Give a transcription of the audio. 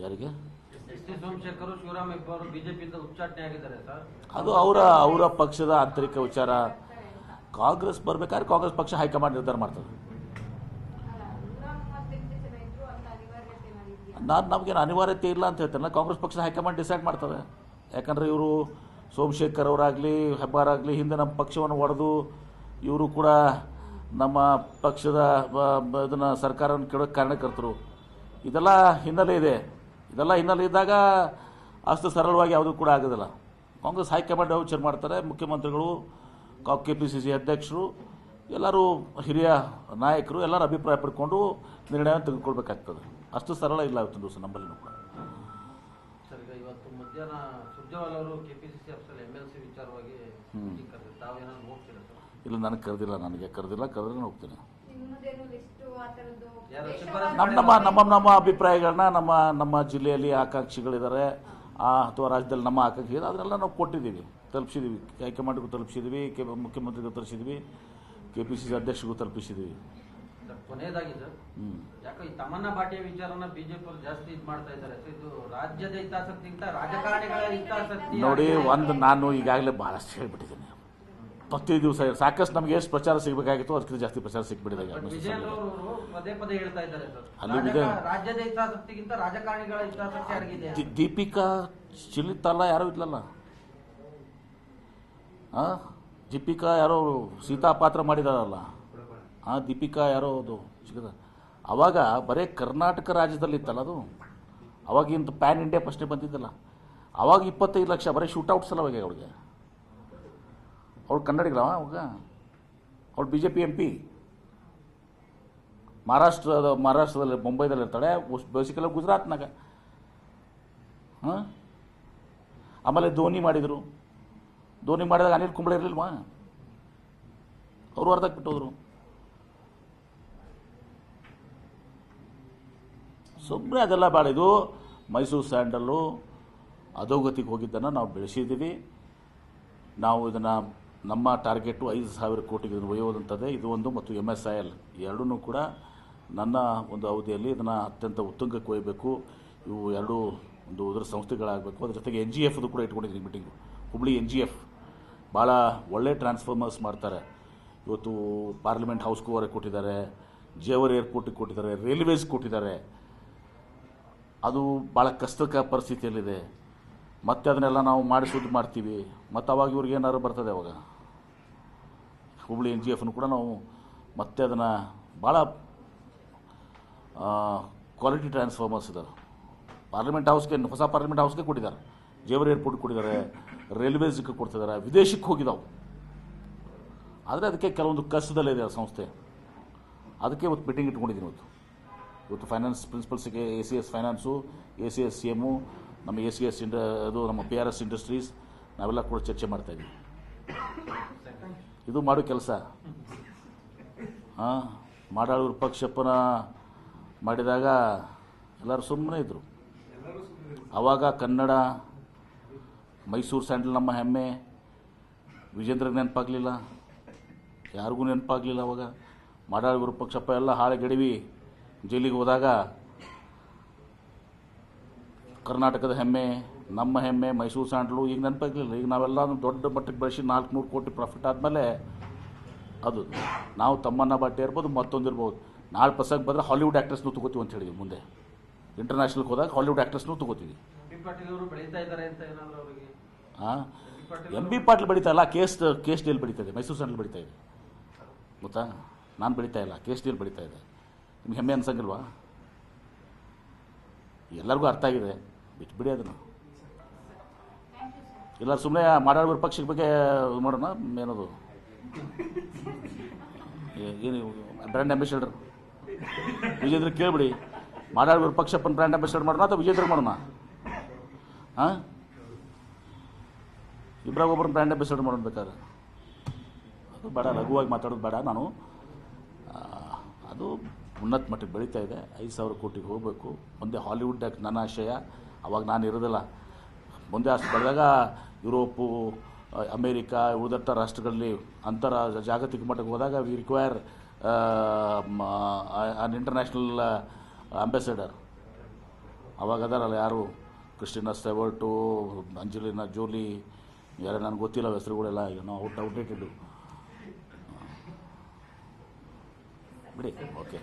ಯಾರಿಗೆ? ಸೋಮಶೇಖರ್ ಶಿವರಾಮ್ ಇಬ್ಬರು ಬಿಜೆಪಿಯಿಂದ ಉಚ್ಚಾಟನೆ ಆಗಿದ್ದಾರೆ ಸರ್. ಅದು ಅವರ ಅವರ ಪಕ್ಷದ ಆಂತರಿಕ ವಿಚಾರ. ಕಾಂಗ್ರೆಸ್ ಬರ್ಬೇಕಾದ್ರೆ ಕಾಂಗ್ರೆಸ್ ಪಕ್ಷ ಹೈಕಮಾಂಡ್ ನಿರ್ಧಾರ ಮಾಡ್ತದೆ. ನಾನು ನಮಗೇನು ಅನಿವಾರ್ಯತೆ ಇಲ್ಲ ಅಂತ ಹೇಳ್ತೇನೆ ಕಾಂಗ್ರೆಸ್ ಪಕ್ಷ ಹೈಕಮಾಂಡ್ ಡಿಸೈಡ್ ಮಾಡ್ತದೆ. ಯಾಕಂದರೆ ಇವರು ಸೋಮಶೇಖರ್ ಅವರಾಗಲಿ ಹೆಬ್ಬಾರಾಗಲಿ ಹಿಂದೆ ನಮ್ಮ ಪಕ್ಷವನ್ನು ಒಡೆದು ಇವರು ಕೂಡ ನಮ್ಮ ಪಕ್ಷದ ಇದನ್ನು ಸರ್ಕಾರವನ್ನು ಕೇಳೋಕ್ಕೆ ಕಾರಣಕರ್ತರು. ಇದೆಲ್ಲ ಹಿನ್ನೆಲೆ ಇದೆ. ಇದೆಲ್ಲ ಹಿನ್ನೆಲೆ ಇದ್ದಾಗ ಅಷ್ಟು ಸರಳವಾಗಿ ಯಾವುದೂ ಕೂಡ ಆಗೋದಿಲ್ಲ. ಕಾಂಗ್ರೆಸ್ ಹೈಕಮಾಂಡ್ ವಿಚಾರ ಮಾಡ್ತಾರೆ ಮುಖ್ಯಮಂತ್ರಿಗಳು ಕೆ ಪಿ ಸಿ ಸಿ ಅಧ್ಯಕ್ಷರು ಎಲ್ಲರೂ ಹಿರಿಯ ನಾಯಕರು ಎಲ್ಲರೂ ಅಭಿಪ್ರಾಯ ಪಡ್ಕೊಂಡು ನಿರ್ಣಯ ತೆಗೆದುಕೊಳ್ಬೇಕಾಗ್ತದೆ. ಅಷ್ಟು ಸರಳ ಇಲ್ಲ ಇವತ್ತು ದಿವಸ ನಮ್ಮಲ್ಲಿನೂ ಕೂಡ. ಸರ್ ಈಗ ಇವತ್ತು ಮಧ್ಯಾಹ್ನ ಸುರ್ಜೇವಾಲ್ ಅವರು ಎಂ ಎಲ್ ಸಿ ವಿಚಾರವಾಗಿ ಕರೆದಿದ್ದಾರೆ. ತಾವೇನಾದ್ರು ಹೋಗ್ತೀರಾ ಇಲ್ಲ ನನಗೆ ಕರೆದಿಲ್ಲ ನನಗೆ ಕರೆದಿಲ್ಲ ಕರೆದ್ರೆ ನಾನು ಹೋಗ್ತೀನಿ. ನಮ್ಮ ನಮ್ಮ ನಮ್ಮ ನಮ್ಮ ಅಭಿಪ್ರಾಯಗಳನ್ನ ನಮ್ಮ ನಮ್ಮ ಜಿಲ್ಲೆಯಲ್ಲಿ ಆಕಾಂಕ್ಷಿಗಳಿದ್ದಾರೆ. ಆ, ಅಥವಾ ರಾಜ್ಯದಲ್ಲಿ ನಮ್ಮ ಆಕಾಂಕ್ಷಿ ಇದೆ ಅದನ್ನೆಲ್ಲ ನಾವು ಕೊಟ್ಟಿದ್ದೀವಿ. ತಲುಪಿಸಿದ್ದೀವಿ. ಹೈಕಮಾಂಡ್ಗೂ ತಲುಪಿಸಿದ್ದೀವಿ. ಕೆ ಮುಖ್ಯಮಂತ್ರಿಗೂ ತಲುಪಿಸಿದ್ವಿ ಕೆ ಪಿ ಸಿ ಸಿ ಅಧ್ಯಕ್ಷರಿಗೂ ತಲುಪಿಸಿದ್ದೀವಿ. ಕೊನೆಯದಾಗಿ ಸರ್ ಈ ತಮನ್ನ ಬಾಟಿಯ ವಿಚಾರನ ಬಿಜೆಪಿ ಅವರು ಜಾಸ್ತಿ ಇದು ಮಾಡ್ತಾ ಇದ್ದಾರೆ. ಇದು ರಾಜ್ಯದ ಹಿತಾಸಕ್ತಿಗಿಂತ ರಾಜಕಾರಣಿಗಳ ಹಿತಾಸಕ್ತಿ ನೋಡಿ ಒಂದು ನಾನು ಈಗಾಗಲೇ ಭಾಳಷ್ಟು ಹೇಳ್ಬಿಟ್ಟಿದ್ದೀನಿ. ಪ್ರತಿ ದಿವಸ ಸಾಕಷ್ಟು ನಮಗೆ ಎಷ್ಟು ಪ್ರಚಾರ ಸಿಗಬೇಕಾಗಿತ್ತು ಅದಕ್ಕಿಂತ ಜಾಸ್ತಿ ಪ್ರಚಾರ ಸಿಕ್ಬಿಟ್ಟಿದೆ ಪದೇ ಪದೇ ಹೇಳ್ತಾ ಇದ್ದಾರೆ ಅಲ್ಲಿ ವಿಜಯ- ರಾಜ್ಯದ ಹಿತಾಸಕ್ತಿಗಿಂತ ರಾಜಕಾರಣಿಗಳ ಹಿತಾಸಕ್ತಿ ಅಡಗಿದೆ ದಿ- ದೀಪಿಕಾ ಚಿಲಿತಲ್ಲ ಯಾರೂ ಇದ್ಲಲ್ಲ ಆ? ದೀಪಿಕಾ ಯಾರೋ ಸೀತಾ ಪಾತ್ರ ಮಾಡಿದಾರಲ್ಲ? ಆ ದೀಪಿಕಾ ಯಾರೋ ಅದು ಸಿಗದ? ಅವಾಗ ಬರೀ ಕರ್ನಾಟಕ ರಾಜ್ಯದಲ್ಲಿ ಇತ್ತಲ್ಲ ಅದು ಅವಾಗಿಂತ ಪ್ಯಾನ್ ಇಂಡಿಯಾ ಪ್ರಶ್ನೆ ಬಂದಿದ್ದಲ್ಲ. ಅವಾಗ ಇಪ್ಪತ್ತೈದು ಲಕ್ಷ ಬರೀ ಶೂಟೌಟ್ಸ್ ಅಲ್ಲ ಅವಾಗ ಅವಳಿಗೆ ಅವಳು ಕನ್ನಡಿಗರವ ಅವಾಗ? ಅವಳು B J P M P. ಮಹಾರಾಷ್ಟ್ರದ, ಮಹಾರಾಷ್ಟ್ರದಲ್ಲಿ, ಮುಂಬೈದಲ್ಲಿ ಇರ್ತಾಳೆ ಬೇಸಿಕಲಿ ಗುಜರಾತ್ನಾಗ. ಹಾಂ? ಆಮೇಲೆ ಧೋನಿ ಮಾಡಿದರು. ಧೋನಿ ಮಾಡಿದಾಗ ಅನಿಲ್ ಕುಂಬ್ಳೆ ಇರಲಿಲ್ವಾ? ಅವರು ಅರ್ಧಕ್ಕೆ ಬಿಟ್ಟೋದ್ರು. ಸುಮ್ಮನೆ ಅದೆಲ್ಲ ಬಾಳಿದು ಮೈಸೂರು ಸ್ಯಾಂಡಲ್ಲು, ಅಧೋಗತಿಗೆ ಹೋಗಿದ್ದನ್ನು ನಾವು ಬೆಳೆಸಿದ್ದೀವಿ. ನಾವು ಇದನ್ನು ನಮ್ಮ ಟಾರ್ಗೆಟು ಐದು ಸಾವಿರ ಕೋಟಿಗೆ ಇದನ್ನು ಒಯ್ಯೋದಂಥದ್ದೇ ಇದು ಒಂದು ಮತ್ತು ಎಂ ಎಸ್ ಐ ಎಲ್ ಎರಡೂ ಕೂಡ ನನ್ನ ಒಂದು ಅವಧಿಯಲ್ಲಿ ಇದನ್ನು ಅತ್ಯಂತ ಉತ್ತುಂಗಕ್ಕೆ ಒಯ್ಯಬೇಕು. ಇವು ಎರಡು ಒಂದು ಇದರ ಸಂಸ್ಥೆಗಳಾಗಬೇಕು. ಅದ್ರ ಜೊತೆಗೆ ಎನ್ ಜಿ ಎಫ್ದು ಕೂಡ ಇಟ್ಕೊಂಡಿದ್ದೀನಿ meeting Hubli N G F ಭಾಳ ಒಳ್ಳೆ ಟ್ರಾನ್ಸ್ಫಾರ್ಮರ್ಸ್ ಮಾಡ್ತಾರೆ. ಇವತ್ತು ಪಾರ್ಲಿಮೆಂಟ್ ಹೌಸ್ಗೂ ಹೊರಗೆ ಕೊಟ್ಟಿದ್ದಾರೆ ಜೇವರ್ ಏರ್ಪೋರ್ಟಿಗೆ ಕೊಟ್ಟಿದ್ದಾರೆ ರೈಲ್ವೇಸ್ ಕೊಟ್ಟಿದ್ದಾರೆ. ಅದು ಭಾಳ ಕಷ್ಟಕ ಪರಿಸ್ಥಿತಿಯಲ್ಲಿದೆ. ಮತ್ತೆ ಅದನ್ನೆಲ್ಲ ನಾವು ಮಾಡಿಸೋದು ಮಾಡ್ತೀವಿ. ಮತ್ತು ಅವಾಗ ಇವ್ರಿಗೆ ಏನಾದ್ರು ಬರ್ತದೆ ಅವಾಗ? ಹುಬ್ಳಿ ಎನ್ ಜಿ ಎಫ್ನು ಕೂಡ ನಾವು ಮತ್ತೆ ಅದನ್ನು ಭಾಳ ಕ್ವಾಲಿಟಿ ಟ್ರಾನ್ಸ್ಫಾರ್ಮರ್ಸ್ ಇದ್ದಾರೆ ಪಾರ್ಲಿಮೆಂಟ್ ಹೌಸ್ಗೆ ಹೊಸ ಪಾರ್ಲಿಮೆಂಟ್ ಹೌಸ್ಗೆ ಕೊಟ್ಟಿದ್ದಾರೆ. ಜೇವರ್ ಏರ್ಪೋರ್ಟ್ ಕೊಟ್ಟಿದ್ದಾರೆ ರೈಲ್ವೇಸ್ಗೆ ಕೊಡ್ತಿದ್ದಾರೆ, ವಿದೇಶಕ್ಕೆ ಹೋಗಿದ್ದಾವೆ ಆದರೆ ಅದಕ್ಕೆ ಕೆಲವೊಂದು ಕಷ್ಟದಲ್ಲಿದೆ ಆ ಸಂಸ್ಥೆ. ಅದಕ್ಕೆ ಇವತ್ತು ಮೀಟಿಂಗ್ ಇಟ್ಕೊಂಡಿದ್ದೀನಿ ಇವತ್ತು. ಇವತ್ತು finance ಪ್ರಿನ್ಸಿಪಲ್ಸಿಗೆ A C S finance A C S C M ನಮ್ಮ ಎ ಸಿ ಎಸ್ ಇಂಡ, ಅದು ನಮ್ಮ ಪಿ ಆರ್ ಎಸ್ ಇಂಡಸ್ಟ್ರೀಸ್ ನಾವೆಲ್ಲ ಕೂಡ ಚರ್ಚೆ ಮಾಡ್ತಾ ಇದ್ದೀವಿ. ಇದು ಮಾಡೋ ಕೆಲಸ. ಹಾಂ, ಮಾಡಾಳೂರು ಪಕ್ಷಪ್ಪನ ಮಾಡಿದಾಗ ಎಲ್ಲರೂ ಸುಮ್ಮನೆ ಇದ್ದರು ಆವಾಗ ಕನ್ನಡ, ಮೈಸೂರು ಸ್ಯಾಂಡಲ್ ನಮ್ಮ ಹೆಮ್ಮೆ. ವಿಜೇಂದ್ರಗೆ ನೆನಪಾಗಲಿಲ್ಲ. ಯಾರಿಗೂ ನೆನಪಾಗಲಿಲ್ಲ ಅವಾಗ. ಮಾಡಾಳು ವಿರೂಪಾಕ್ಷಪ್ಪ ಎಲ್ಲ ಹಾಳೆಗೆಡವಿ ಜೈಲಿಗೆ ಹೋದಾಗ ಕರ್ನಾಟಕದ ಹೆಮ್ಮೆ. ನಮ್ಮ ಹೆಮ್ಮೆ ಮೈಸೂರು ಸ್ಯಾಂಡ್ಲು ಈಗ ನೆನಪಾಗಲಿಲ್ಲ. ಈಗ ನಾವೆಲ್ಲ ದೊಡ್ಡ ಮಟ್ಟಕ್ಕೆ ಬೆಳೆಸಿ ನಾಲ್ಕುನೂರು ಕೋಟಿ ಪ್ರಾಫಿಟ್ ಆದಮೇಲೆ ಅದು ನಾವು ತಮ್ಮನ್ನ ಬಟ್ಟೆ ಇರ್ಬೋದು ಮತ್ತೊಂದು ಇರ್ಬೋದು. ನಾಳೆ ಪಸಕ್ಕೆ ಬಂದರೆ ಹಾಲಿವುಡ್ ಆ್ಯಕ್ಟ್ರೆಸ್ನು ತೊಗೋತೀವಿ ಅಂತ ಹೇಳಿದ್ವಿ ಮುಂದೆ. ಇಂಟರ್ನ್ಯಾಷನಲ್ಗೆ ಹೋದಾಗ ಹಾಲಿವುಡ್ ಆ್ಯಕ್ಟ್ರೆಸ್ನು ತೊಗೋತೀವಿ. ಬಿ ಎಂ ಹಾಂ B Patil M B Patil ಬೆಳೀತಾ ಇಲ್ಲ ಕೇಸ್ ಕೇಸ್ ಡೀಲ್ ಬೆಳೀತಾ ಇದೆ ಮೈಸೂರು ಸ್ಯಾಂಡಲ್ ಬೆಳೀತಾ ಇದೆ. ಗೊತ್ತಾ? ನಾನು ಬೆಳೀತಾ ಇಲ್ಲ ಕೇಸ್ ಡೀಲ್ ಬೆಳೀತಾ ಇದೆ. ನಿಮ್ಗೆ ಹೆಮ್ಮೆ ಅನ್ಸಂಗಿಲ್ವಾ? ಎಲ್ಲರಿಗೂ ಅರ್ಥ ಆಗಿದೆ ಬಿಟ್ಬಿಡಿ ಅದನ್ನು. ಇಲ್ಲ ಸುಮ್ಮನೆ ಮಾಡಾಡುವ ಪಕ್ಷದ ಬಗ್ಗೆ ಮಾಡೋಣ, ಏನದು? ಏನು ಬ್ರ್ಯಾಂಡ್ ಅಂಬಾಸಿಡರ್ ವಿಜೇಂದ್ರ ಕೇಳ್ಬಿಡಿ. ಮಾಡಾಡುವ ಪಕ್ಷಪ್ಪನ ಬ್ರ್ಯಾಂಡ್ ಅಂಬಾಸಿಡರ್ ಮಾಡೋಣ ಅಥವಾ ವಿಜೇಂದ್ರ ಮಾಡೋಣ? ಹಾಂ? ಇಬ್ಬರಾಗ ಒಬ್ಬರು ಬ್ರ್ಯಾಂಡ್ ಅಂಬಾಸಿಡರ್ ಮಾಡೋಣ ಬೇಕಾದ್ರೆ ಅದು ಬೇಡ, ಲಘುವಾಗಿ ಮಾತಾಡೋದು ಬೇಡ ನಾನು. ಅದು ಉನ್ನತ ಮಟ್ಟಕ್ಕೆ ಬೆಳೀತಾ ಇದೆ. ಐದು ಸಾವಿರ ಕೋಟಿಗೆ ಹೋಗಬೇಕು. ಮುಂದೆ ಹಾಲಿವುಡ್ ನನ್ನ ಆಶಯ. ಅವಾಗ ನಾನು ಇರೋದಿಲ್ಲ. ಮುಂದೆ ಅಷ್ಟು ಬೆಳೆದಾಗ ಯುರೋಪು ಅಮೇರಿಕಾ ಉಳಿದಂಥ ರಾಷ್ಟ್ರಗಳಲ್ಲಿ ಅಂತರ ಜಾಗತಿಕ ಮಟ್ಟಕ್ಕೆ ಹೋದಾಗ we require an international ambassador ಅವಾಗ ಅದಾರಲ್ಲ ಯಾರು? ಕ್ರಿಸ್ಟಿನಾ ಸೆವರ್ಟು ಅಂಜಲಿನಾ ಜೋಲಿ, ಯಾರು ನನಗೆ ಗೊತ್ತಿಲ್ಲ ಹೆಸರುಗಳೆಲ್ಲ ಈಗ ನಾವು ಔಟ್ ಔಟ್ಡೇಟೆಡು ಬಿಡಿ, ಓಕೆ.